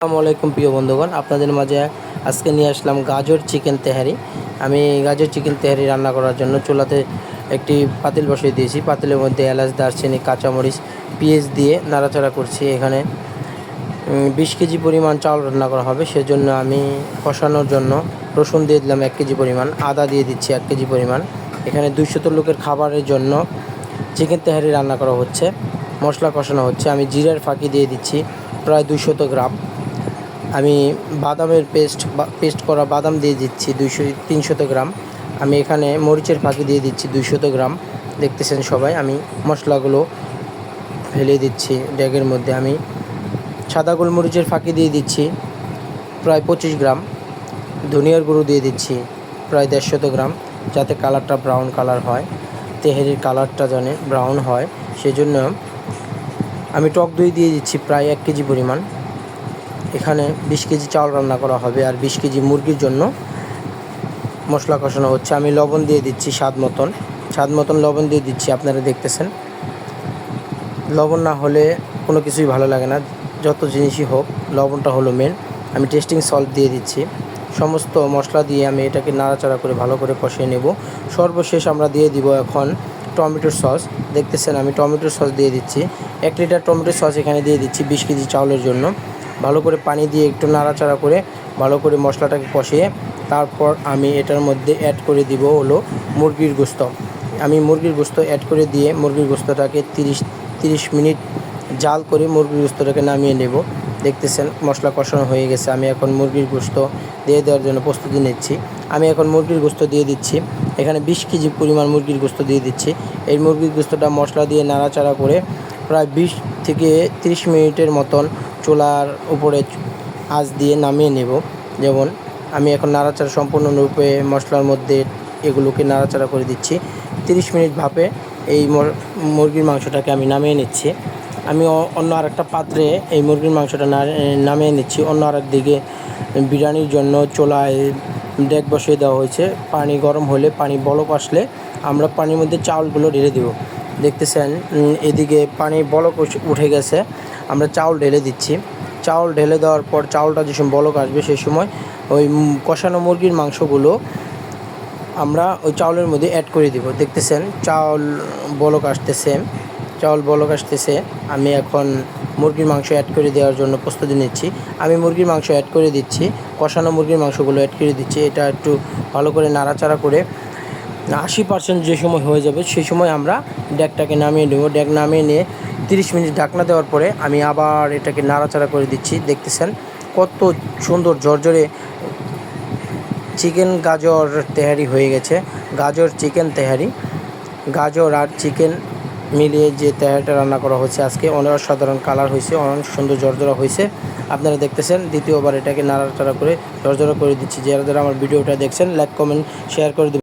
আসসালামু আলাইকুম প্রিয় বন্ধুগণ, আপনাদের মাঝে আজকে নিয়ে আসলাম গাজর চিকেন তেহারি। আমি গাজর চিকেন তেহারি রান্না করার জন্য চুলাতে একটি পাতিল বসিয়ে দিয়েছি। পাতিলের মধ্যে এলাচ, দারচিনি, কাঁচামরিচ, পেঁয়াজ দিয়ে নাড়াচাড়া করছি। এখানে বিশ কেজি পরিমাণ চাল রান্না করা হবে। সেজন্য আমি কষানোর জন্য রসুন দিয়ে দিলাম এক কেজি পরিমাণ, আদা দিয়ে দিচ্ছি এক কেজি পরিমাণ। এখানে দুইশত লোকের খাবারের জন্য চিকেন তেহারি রান্না করা হচ্ছে। মশলা কষানো হচ্ছে। আমি জিরার ফাঁকি দিয়ে দিচ্ছি প্রায় দুইশত গ্রাম। আমি বাদামের পেস্ট পেস্ট করা বাদাম দিয়ে দিচ্ছি দুইশো, তিনশত গ্রাম। আমি এখানে মরিচের ফাঁকি দিয়ে দিচ্ছি দুইশত গ্রাম। দেখতেছেন সবাই, আমি মশলাগুলো ফেলে দিচ্ছি ড্যাগের মধ্যে। আমি সাদা গোলমরিচের ফাঁকি দিয়ে দিচ্ছি প্রায় পঁচিশ গ্রাম। ধনিয়ার গুঁড়ো দিয়ে দিচ্ছি প্রায় দেড়শত গ্রাম, যাতে কালারটা ব্রাউন কালার হয়। তেহেরির কালারটা জানে ব্রাউন হয়। সেজন্য আমি টক দই দিয়ে দিচ্ছি প্রায় এক কেজি পরিমাণ। এখানে বিশ কেজি চাল রান্না করা হবে আর বিশ কেজি মুরগির জন্য মশলা কষানো হচ্ছে। আমি লবণ দিয়ে দিচ্ছি স্বাদ মতন। স্বাদ মতন লবণ দিয়ে দিচ্ছি, আপনারা দেখতেছেন। লবণ না হলে কোনো কিছুই ভালো লাগে না, যত জিনিসই হোক, লবণটা হলো মেন আমি টেস্টিং সল্ট দিয়ে দিচ্ছি। সমস্ত মশলা দিয়ে আমি এটাকে নাড়াচাড়া করে ভালো করে কষিয়ে নেব। সর্বশেষ আমরা দিয়ে দিব এখন টমেটোর সস। দেখতেছেন আমি টমেটোর সস দিয়ে দিচ্ছি। এক লিটার টমেটোর সস এখানে দিয়ে দিচ্ছি বিশ কেজি চাউলের জন্য। ভালো করে পানি দিয়ে একটু নাড়াচাড়া করে ভালো করে মশলাটাকে কষিয়ে তারপর আমি এটার মধ্যে অ্যাড করে দিব হলো মুরগির গোস্ত। আমি মুরগির গোস্ত অ্যাড করে দিয়ে মুরগির গোস্তটাকে তিরিশ তিরিশ মিনিট জাল করে মুরগির গোস্তটাকে নামিয়ে নেব। দেখতেছেন মশলা কষানো হয়ে গেছে। আমি এখন মুরগির গোস্ত দিয়ে দেওয়ার জন্য প্রস্তুতি নিচ্ছি। আমি এখন মুরগির গোস্ত দিয়ে দিচ্ছি। এখানে বিশ কেজি পরিমাণ মুরগির গোস্ত দিয়ে দিচ্ছি। এই মুরগির গোস্তটা মশলা দিয়ে নাড়াচাড়া করে প্রায় বিশ থেকে তিরিশ মিনিটের মতন চুলার উপরে আঁচ দিয়ে নামিয়ে নেব। যেমন আমি এখন নাড়াচাড়া সম্পূর্ণরূপে মশলার মধ্যে এগুলোকে নাড়াচাড়া করে দিচ্ছি। তিরিশ মিনিট ভাপে এই মুরগির মাংসটাকে আমি নামিয়ে নিচ্ছি। আমি অন্য আরেকটা পাত্রে এই মুরগির মাংসটা নামিয়ে নিচ্ছি। অন্য আরেক দিকে বিরিয়ানির জন্য চোলায় ডেক বসিয়ে দেওয়া হয়েছে। পানি গরম হলে পানি বলক আসলে আমরা পানির মধ্যে চাউলগুলো ঢেলে দেব। দেখতেছেন এদিকে পানি বলক উঠে গেছে। আমরা চাউল ঢেলে দিচ্ছি। চাউল ঢেলে দেওয়ার পর চাউলটা যে সময় বলক আসবে সেই সময় ওই কষানো মুরগির মাংসগুলো আমরা ওই চাউলের মধ্যে অ্যাড করে দিব। দেখতেছেন, চাউল বলক আসতেছে। চাউল বলক আসতেছে। আমি এখন মুরগির মাংস অ্যাড করে দেওয়ার জন্য প্রস্তুতি নিচ্ছি। আমি মুরগির মাংস অ্যাড করে দিচ্ছি। কষানো মুরগির মাংসগুলো অ্যাড করে দিচ্ছি। এটা একটু ভালো করে নাড়াচাড়া করে আশি পার্সেন্ট যে সময় হয়ে যাবে, সেই সময় আমরা ড্যাকটাকে নামিয়ে নেব। ড্যাক নামিয়ে নিয়ে তিরিশ মিনিট ঢাকনা দেওয়ার পরে আমি আবার এটাকে নাড়াচাড়া করে দিচ্ছি, দেখতেছেন? কত সুন্দর জর্জরে চিকেন গাজর তেহারি হয়ে গেছে। গাজর, চিকেন তেহারি। গাজর আর চিকেন মিলিয়ে যে তেহারিটা রান্না করা হয়েছে আজকে অনেক সাধারণ কালার হয়েছে, অনেক সুন্দর জর্জরা হয়েছে। আপনারা দেখতেছেন, দ্বিতীয়বার এটাকে নাড়াচাড়া করে জর্জরা করে দিচ্ছি। যারা যারা আমার ভিডিওটা দেখছেন, লাইক, কমেন্ট শেয়ার করে